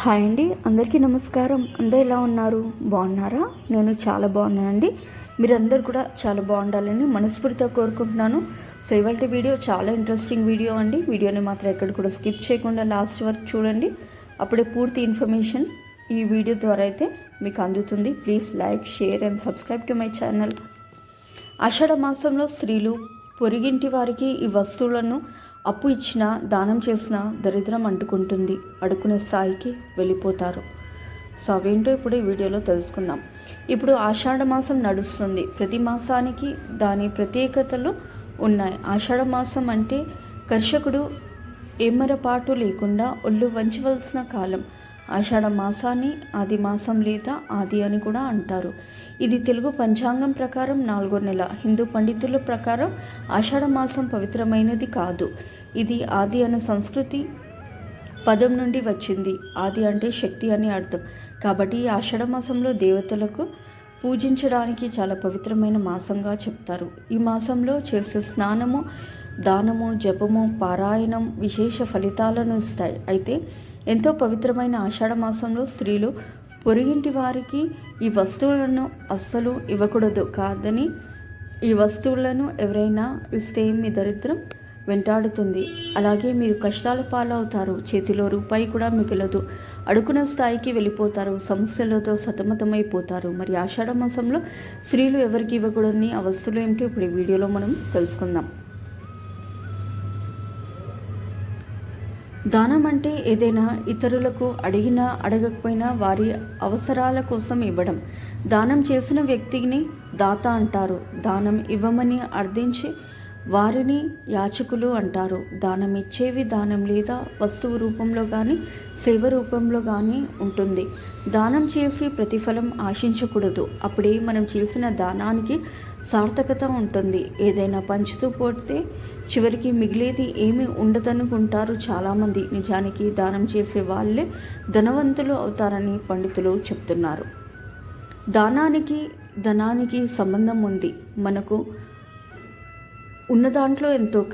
Hi అండి అందరికీ నమస్కారం. అందరు ఎలా ఉన్నారు? బాగున్నారా? నేను చాలా బాగున్నానండి. మీరందరూ కూడా చాలా బాగుండాలని మనస్ఫూర్తిగా కోరుకుంటున్నాను. సో ఇవాళ వీడియో చాలా ఇంట్రెస్టింగ్ వీడియో అండి. వీడియోని మాత్రం ఎక్కడ కూడా స్కిప్ చేయకుండా లాస్ట్ వరకు చూడండి. అప్పుడే పూర్తి ఇన్ఫర్మేషన్ ఈ వీడియో ద్వారా అయితే మీకు అందుతుంది. Please like share and subscribe to my channel Ashadha మాసంలో స్త్రీలు పొరిగింటి వారికి ఈ వస్తువులను అప్పు ఇచ్చినా దానం చేసినా దరిద్రం అంటుకుంటుంది. అడుకునే స్థాయికి వెళ్ళిపోతారు. సో అవేంటో ఇప్పుడు ఈ వీడియోలో తెలుసుకుందాం. ఇప్పుడు ఆషాఢ మాసం నడుస్తుంది. ప్రతి మాసానికి దాని ప్రత్యేకతలు ఉన్నాయి. ఆషాఢ మాసం అంటే కర్షకుడు ఏమరపాటు లేకుండా ఒళ్ళు వంచవలసిన కాలం. ఆషాఢ మాసాన్ని ఆది మాసం లేదా ఆది అని కూడా అంటారు. ఇది తెలుగు పంచాంగం ప్రకారం నాలుగో నెల. హిందూ పండితుల ప్రకారం ఆషాఢ మాసం పవిత్రమైనది కాదు. ఇది ఆది అనే సంస్కృతి పదం నుండి వచ్చింది. ఆది అంటే శక్తి అని అర్థం. కాబట్టి ఈ ఆషాఢ మాసంలో దేవతలకు పూజించడానికి చాలా పవిత్రమైన మాసంగా చెప్తారు. ఈ మాసంలో చేసే స్నానము దానము జపము పారాయణం విశేష ఫలితాలను ఇస్తాయి. అయితే ఎంతో పవిత్రమైన ఆషాఢ మాసంలో స్త్రీలు పొరిగింటి వారికి ఈ వస్తువులను అస్సలు ఇవ్వకూడదు. కాదని ఈ వస్తువులను ఎవరైనా ఇస్తే మీ దరిద్రం? వెంటాడుతుంది. అలాగే మీరు కష్టాల పాలవుతారు. చేతిలో రూపాయి కూడా మిగలదు. అడుగున స్థాయికి వెళ్ళిపోతారు. సమస్యలతో సతమతమైపోతారు. మరి ఆషాఢ మాసంలో స్త్రీలు ఎవరికి ఇవ్వకూడని ఆ వస్తువులు ఏమిటో? ఇప్పుడు ఈ వీడియోలో మనం తెలుసుకుందాం. దానం అంటే ఏదైనా ఇతరులకు అడిగినా అడగకపోయినా వారి అవసరాల కోసం ఇవ్వడం. దానం చేసిన వ్యక్తిని దాత అంటారు. దానం ఇవ్వమని అర్థించి వారిని యాచకులు అంటారు. దానం ఇచ్చేవి దానం లేదా వస్తువు రూపంలో కానీ సేవ రూపంలో కానీ ఉంటుంది. దానం చేసి ప్రతిఫలం ఆశించకూడదు. అప్పుడే మనం చేసిన దానానికి సార్థకత ఉంటుంది. ఏదైనా పంచుతూ పోతే చివరికి మిగిలేది ఏమీ ఉండదనుకుంటారు చాలామంది. నిజానికి దానం చేసే వాళ్ళే ధనవంతులు అవుతారని పండితులు చెప్తున్నారు. దానానికి ధనానికి సంబంధం ఉంది. మనకు ఉన్న దాంట్లో ఎంతో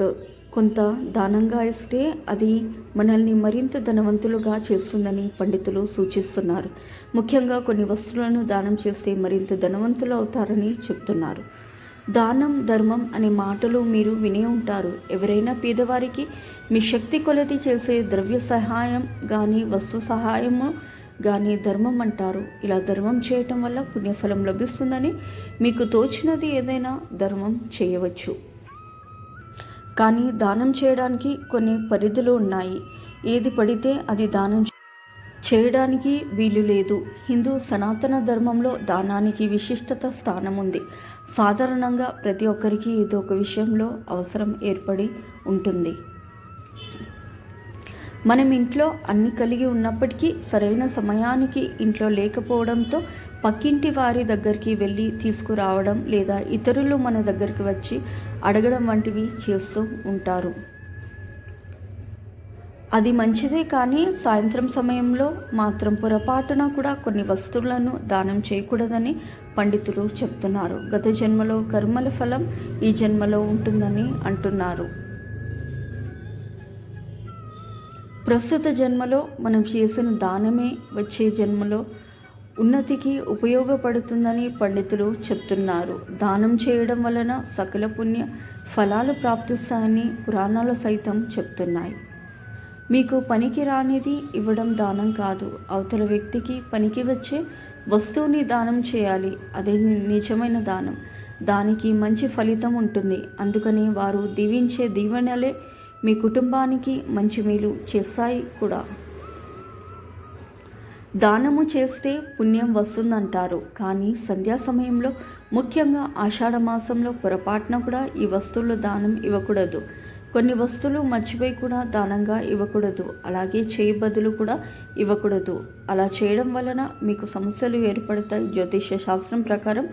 కొంత దానంగా ఇస్తే అది మనల్ని మరింత ధనవంతులుగా చేస్తుందని పండితులు సూచిస్తున్నారు. ముఖ్యంగా కొన్ని వస్తువులను దానం చేస్తే మరింత ధనవంతులు అవుతారని చెప్తున్నారు. దానం ధర్మం అనే మాటలు మీరు వినే ఉంటారు. ఎవరైనా పేదవారికి మీ శక్తి కొలది చేసే ద్రవ్య సహాయం కానీ వస్తు సహాయము కానీ ధర్మం అంటారు. ఇలా ధర్మం చేయటం వల్ల పుణ్యఫలం లభిస్తుందని మీకు తోచినది ఏదైనా ధర్మం చేయవచ్చు. కానీ దానం చేయడానికి కొన్ని పరిధులు ఉన్నాయి. ఏది పడితే అది దానం చేయడానికి వీలు లేదు. హిందూ సనాతన ధర్మంలో దానానికి విశిష్టత స్థానం ఉంది. సాధారణంగా ప్రతి ఒక్కరికి ఏదో ఒక విషయంలో అవసరం ఏర్పడి ఉంటుంది. మనం ఇంట్లో అన్ని కలిగి ఉన్నప్పటికీ సరైన సమయానికి ఇంట్లో లేకపోవడంతో పక్కింటి వారి దగ్గరికి వెళ్ళి తీసుకురావడం లేదా ఇతరులు మన దగ్గరికి వచ్చి అడగడం వంటివి చేస్తూ ఉంటారు. అది మంచిదే కానీ సాయంత్రం సమయంలో మాత్రం పొరపాటున కూడా కొన్ని వస్తువులను దానం చేయకూడదని పండితులు చెప్తున్నారు. గత జన్మలో కర్మల ఫలం ఈ జన్మలో ఉంటుందని అంటున్నారు. ప్రస్తుత జన్మలో మనం చేసిన దానమే వచ్చే జన్మలో ఉన్నతికి ఉపయోగపడుతుందని పండితులు చెప్తున్నారు. దానం చేయడం వలన సకల పుణ్య ఫలాలు ప్రాప్తిస్తాయని పురాణాలు సైతం చెప్తున్నాయి. మీకు పనికి రానిది ఇవ్వడం దానం కాదు. అవతల వ్యక్తికి పనికి వచ్చే వస్తువుని దానం చేయాలి. అదే నిజమైన దానం. దానికి మంచి ఫలితం ఉంటుంది. అందుకని వారు దీవించే దీవెనలే మీ కుటుంబానికి మంచి మేలు చేస్తాయి కూడా. దానము చేస్తే పుణ్యం వస్తుందంటారు. కానీ సంధ్యా సమయంలో ముఖ్యంగా ఆషాఢ మాసంలో పొరపాటున కూడా ఈ వస్తువులు దానం ఇవ్వకూడదు. కొన్ని వస్తువులు మర్చిపోయి కూడా దానంగా ఇవ్వకూడదు. అలాగే చేయి బదులు కూడా ఇవ్వకూడదు. అలా చేయడం వలన మీకు సమస్యలు ఏర్పడతాయి. జ్యోతిష శాస్త్రం ప్రకారం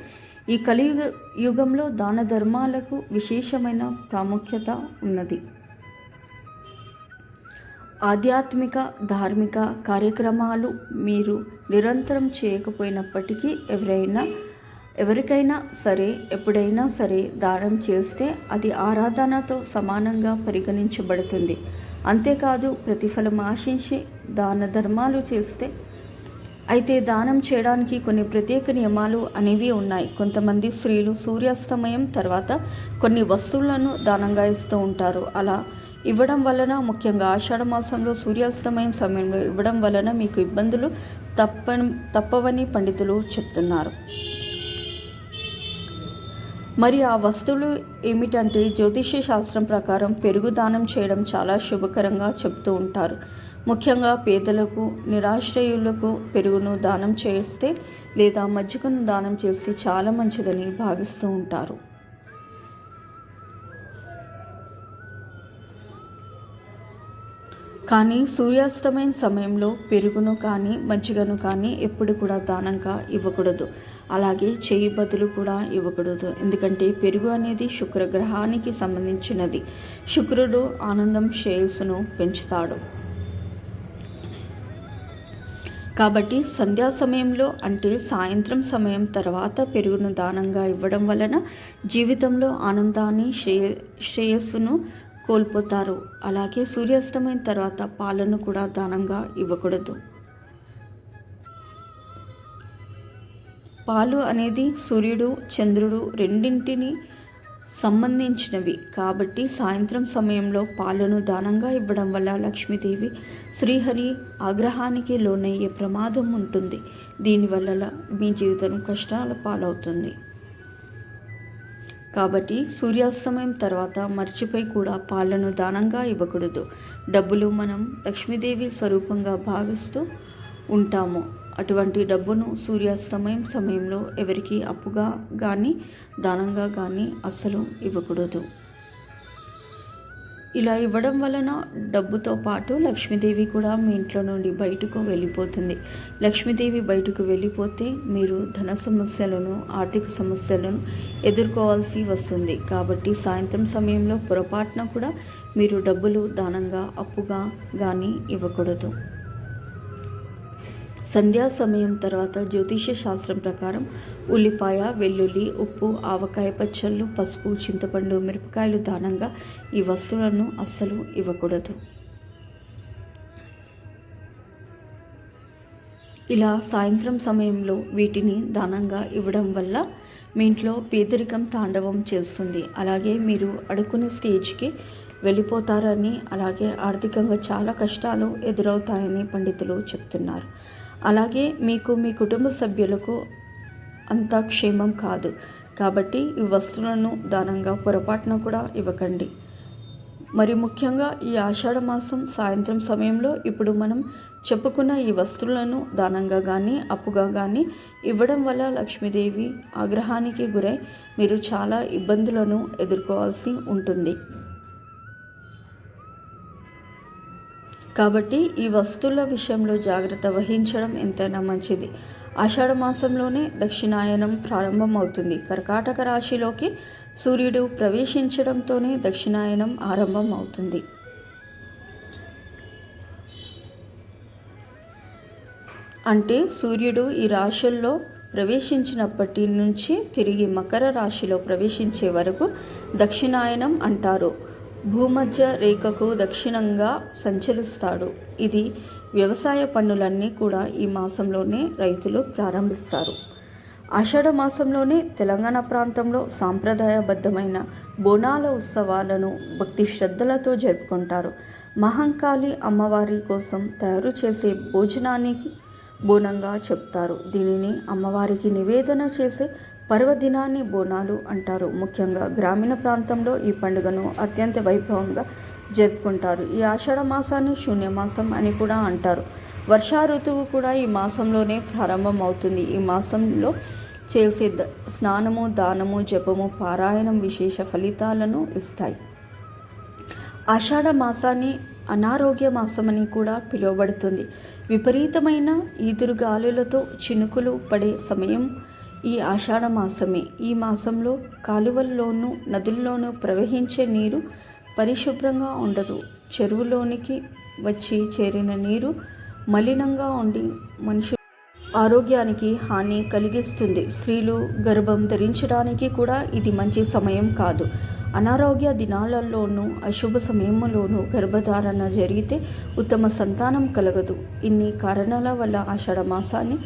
ఈ కలియుగ యుగంలో దాన ధర్మాలకు విశేషమైన ప్రాముఖ్యత ఉన్నది. ఆధ్యాత్మిక ధార్మిక కార్యక్రమాలు మీరు నిరంతరం చేయకపోయినప్పటికీ ఎవరైనా ఎవరికైనా సరే ఎప్పుడైనా సరే దానం చేస్తే అది ఆరాధనతో సమానంగా పరిగణించబడుతుంది. అంతేకాదు ప్రతిఫలం ఆశించి దాన ధర్మాలు చేస్తే అయితే దానం చేయడానికి కొన్ని ప్రత్యేక నియమాలు అనేవి ఉన్నాయి. కొంతమంది స్త్రీలు సూర్యాస్తమయం తర్వాత కొన్ని వస్తువులను దానంగా ఇస్తూ ఉంటారు. అలా ఇవ్వడం వలన ముఖ్యంగా ఆషాఢ మాసంలో సూర్యాస్తమయం సమయంలో ఇవ్వడం వలన మీకు ఇబ్బందులు తప్ప తప్పవని పండితులు చెప్తున్నారు. మరి ఆ వస్తువులు ఏమిటంటే జ్యోతిష్య శాస్త్రం ప్రకారం పెరుగు దానం చేయడం చాలా శుభకరంగా చెప్తూ ఉంటారు. ముఖ్యంగా పేదలకు నిరాశ్రయులకు పెరుగును దానం చేస్తే లేదా మజ్జిగను దానం చేస్తే చాలా మంచిదని భావిస్తూ ఉంటారు. కానీ సూర్యాస్తమైన సమయంలో పెరుగును కానీ మజ్జిగను కానీ ఎప్పుడు కూడా దానంగా ఇవ్వకూడదు. అలాగే చేయి బదులు కూడా ఇవ్వకూడదు. ఎందుకంటే పెరుగు అనేది శుక్రగ్రహానికి సంబంధించినది. శుక్రుడు ఆనందం శ్రేయస్సును పెంచుతాడు. కాబట్టి సంధ్యా సమయంలో అంటే సాయంత్రం సమయం తర్వాత పెరుగును దానంగా ఇవ్వడం వలన జీవితంలో ఆనందాన్ని శ్రేయ శ్రేయస్సును కోల్పోతారు. అలాగే సూర్యాస్తమైన తర్వాత పాలను కూడా దానంగా ఇవ్వకూడదు. పాలు అనేది సూర్యుడు చంద్రుడు రెండింటిని సంబంధించినవి. కాబట్టి సాయంత్రం సమయంలో పాలను దానంగా ఇవ్వడం వల్ల లక్ష్మీదేవి శ్రీహరి ఆగ్రహానికి లోనయ్యే ప్రమాదం ఉంటుంది. దీనివల్ల మీ జీవితం కష్టాల పాలవుతుంది. కాబట్టి సూర్యాస్తమయం తర్వాత మర్చిపోయి కూడా పాలను దానంగా ఇవ్వకూడదు. డబ్బులు మనం లక్ష్మీదేవి స్వరూపంగా భావిస్తూ ఉంటాము. అటువంటి డబ్బును సూర్యాస్తమయం సమయంలో ఎవరికి అప్పుగా కానీ దానంగా కానీ అస్సలు ఇవ్వకూడదు. ఇలా ఇవ్వడం వలన డబ్బుతో పాటు లక్ష్మీదేవి కూడా మీ ఇంట్లో నుండి బయటకు వెళ్ళిపోతుంది. లక్ష్మీదేవి బయటకు వెళ్ళిపోతే మీరు ధన సమస్యలను ఆర్థిక సమస్యలను ఎదుర్కోవాల్సి వస్తుంది. కాబట్టి సాయంత్రం సమయంలో పొరపాటున కూడా మీరు డబ్బులు దానంగా అప్పుగా కానీ ఇవ్వకూడదు. సంధ్యా సమయం తర్వాత జ్యోతిష్య శాస్త్రం ప్రకారం ఉల్లిపాయ వెల్లుల్లి ఉప్పు ఆవకాయ పచ్చళ్ళు పసుపు చింతపండు మిరపకాయలు దానంగా ఈ వస్తువులను అస్సలు ఇవ్వకూడదు. ఇలా సాయంత్రం సమయంలో వీటిని దానంగా ఇవ్వడం వల్ల మీ ఇంట్లో పేదరికం తాండవం చేస్తుంది. అలాగే మీరు అడుక్కునే స్టేజ్కి వెళ్ళిపోతారని అలాగే ఆర్థికంగా చాలా కష్టాలు ఎదురవుతాయని పండితులు చెప్తున్నారు. అలాగే మీకు మీ కుటుంబ సభ్యులకు అంతా క్షేమం కాదు. కాబట్టి ఈ వస్తువులను దానంగా పొరపాటున కూడా ఇవ్వకండి. మరి ముఖ్యంగా ఈ ఆషాఢ మాసం సాయంత్రం సమయంలో ఇప్పుడు మనం చెప్పుకున్న ఈ వస్తువులను దానంగా కానీ అప్పుగా కానీ ఇవ్వడం వల్ల లక్ష్మీదేవి ఆగ్రహానికి గురై మీరు చాలా ఇబ్బందులను ఎదుర్కోవాల్సి ఉంటుంది. కాబట్టి ఈ వస్తువుల విషయంలో జాగ్రత్త వహించడం ఎంతైనా మంచిది. ఆషాఢ మాసంలోనే దక్షిణాయనం ప్రారంభమవుతుంది. కర్కాటక రాశిలోకి సూర్యుడు ప్రవేశించడంతోనే దక్షిణాయనం ఆరంభం అవుతుంది అంటే సూర్యుడు ఈ రాశుల్లో ప్రవేశించినప్పటి నుంచి తిరిగి మకర రాశిలో ప్రవేశించే వరకు దక్షిణాయనం అంటారు. భూమధ్య రేఖకు దక్షిణంగా సంచరిస్తాడు. ఇది వ్యవసాయ పన్నులన్నీ కూడా ఈ మాసంలోనే రైతులు ప్రారంభిస్తారు. ఆషాఢ మాసంలోనే తెలంగాణ ప్రాంతంలో సాంప్రదాయబద్ధమైన బోనాల ఉత్సవాలను భక్తి శ్రద్ధలతో జరుపుకుంటారు. మహంకాళి అమ్మవారి కోసం తయారు చేసే భోజనానికి బోనంగా చెప్తారు. దీనిని అమ్మవారికి నివేదన చేసే పర్వదినాన్ని బోనాలు అంటారు. ముఖ్యంగా గ్రామీణ ప్రాంతంలో ఈ పండుగను అత్యంత వైభవంగా జరుపుకుంటారు. ఈ ఆషాఢ మాసాన్ని శూన్యమాసం అని కూడా అంటారు. వర్షా ఋతువు కూడా ఈ మాసంలోనే ప్రారంభమవుతుంది. ఈ మాసంలో చేసే స్నానము దానము జపము పారాయణం విశేష ఫలితాలను ఇస్తాయి. ఆషాఢ మాసాన్ని అనారోగ్య మాసమని కూడా పిలువబడుతుంది. విపరీతమైన ఈదురు గాలులతో చినుకులు పడే సమయం ఈ ఆషాఢ మాసమే. ఈ మాసంలో కాలువల్లోనూ నదుల్లోనూ ప్రవహించే నీరు పరిశుభ్రంగా ఉండదు. చెరువులోనికి వచ్చి చేరిన నీరు మలినంగా ఉండి మనుషు ఆరోగ్యానికి హాని కలిగిస్తుంది. స్త్రీలు గర్భం ధరించడానికి కూడా ఇది మంచి సమయం కాదు. అనారోగ్య దినాలలోనూ అశుభ సమయంలోనూ గర్భధారణ జరిగితే ఉత్తమ సంతానం కలగదు. ఇన్ని కారణాల వల్ల ఆషాఢ మాసాన్ని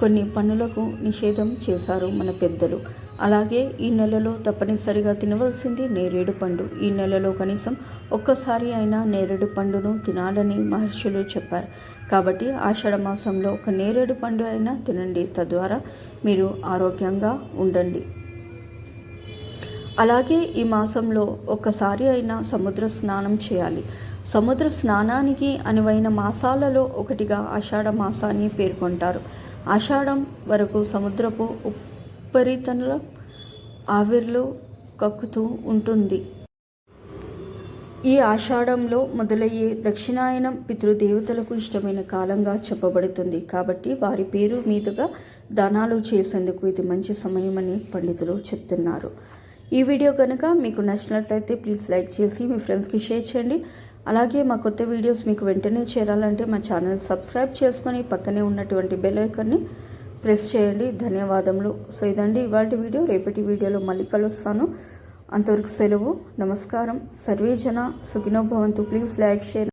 కొన్ని పనులకు నిషేధం చేశారు మన పెద్దలు. అలాగే ఈ నెలలో తప్పనిసరిగా తినవలసింది నేరేడు పండు. ఈ నెలలో కనీసం ఒక్కసారి అయినా నేరేడు పండును తినాలని మహర్షులు చెప్పారు. కాబట్టి ఆషాఢ మాసంలో ఒక నేరేడు పండు అయినా తినండి. తద్వారా మీరు ఆరోగ్యంగా ఉండండి. అలాగే ఈ మాసంలో ఒక్కసారి అయినా సముద్ర స్నానం చేయాలి. సముద్ర స్నానానికి అనువైన మాసాలలో ఒకటిగా ఆషాఢ మాసాన్ని పేర్కొంటారు. ఆషాఢం వరకు సముద్రపు ఉపరితల ఆవిర్లు కక్కుతూ ఉంటుంది. ఈ ఆషాఢంలో మొదలయ్యే దక్షిణాయనం పితృదేవతలకు ఇష్టమైన కాలంగా చెప్పబడుతుంది. కాబట్టి వారి పేరు మీదుగా దానాలు చేసేందుకు ఇది మంచి సమయమని పండితులు చెప్తున్నారు. ఈ వీడియో కనుక మీకు నచ్చినట్లయితే ప్లీజ్ లైక్ చేసి మీ ఫ్రెండ్స్కి షేర్ చేయండి. అలాగే మా కొత్త వీడియోస్ మీకు వెంటనే చేరాలంటే మా ఛానల్ సబ్స్క్రైబ్ చేసుకొని పక్కనే ఉన్నటువంటి బెల్ ఐకాన్ని ప్రెస్ చేయండి. ధన్యవాదములు. సో ఇదండి ఇవాటి వీడియో. రేపటి వీడియోలో మళ్ళీ కలుస్తాను. అంతవరకు సెలవు. నమస్కారం. సర్వేజన సుఖినోభవంతు సుఖినో భవంతు. Please like share